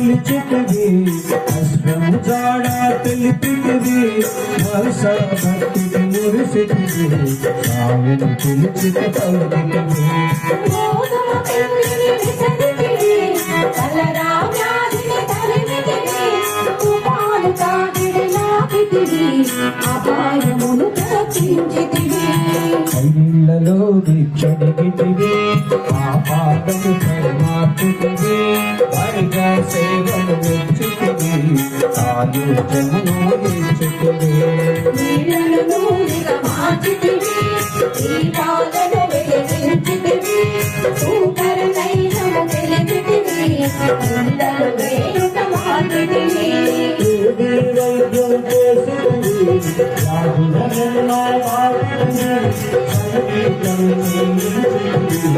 పిలిచితివి. అశ్వము జాడ తెలిపితివి వరుస భక్తికి మురిసితివి. సావిని పిలిచిత నాకితివి, అపాయమును తప్పించితివి. కైళ్ళలో దీక్షడిగితివి ఆ పాపను పరిమార్చితివి వారిగా సేవను మెచ్చితివి ఆయుధమును ఇచ్చితివి నీళ్ళను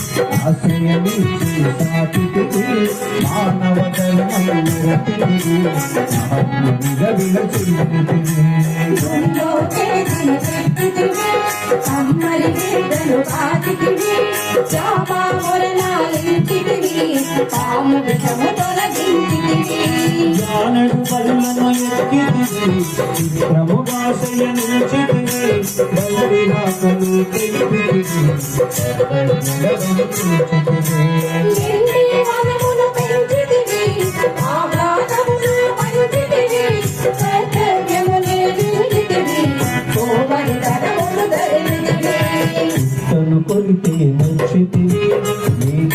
దీపాలను వెలిగించితివి, సూకరనైనము తెలిపితివి, కుండలు వేయుట మార్చితివి. ఏది వైద్యం చేసితివి రాజులెన్నో వాడితివి సంగీతం నిలిచితివి ఎంత సాక్షి అల్లానామము పలికితివి, ఎల్లరి క్షేమము కోరితివి, ఎందరో తమము చేసితివి, మతదేశాలను ఆపితివి. దాంచితివి ఆశ్రయమిచ్చి సాటితివి మానవ ధర్మం నిరతివి మహత్మునిగా విలచితివి గుండో చేతిని పెట్టితివి, కమ్మరి బిడ్డను కాచితివి, చాపా మొరలాలించితివి, పాము విషము తొలగించితివి. జానడు పదులను ఎక్కితివి తెలిపితివి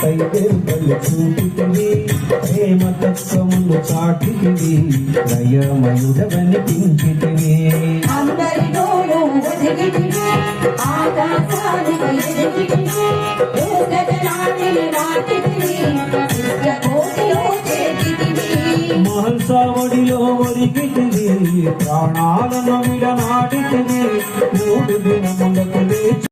కైతెరుకలు చూపుతుంది ప్రేమ తత్వమును చాటుతుంది దయమయుడవని పించితివి మహల్సావడిలో ఒరిగితివి ప్రాణాలను విడనాటితివి మూడు దినములకు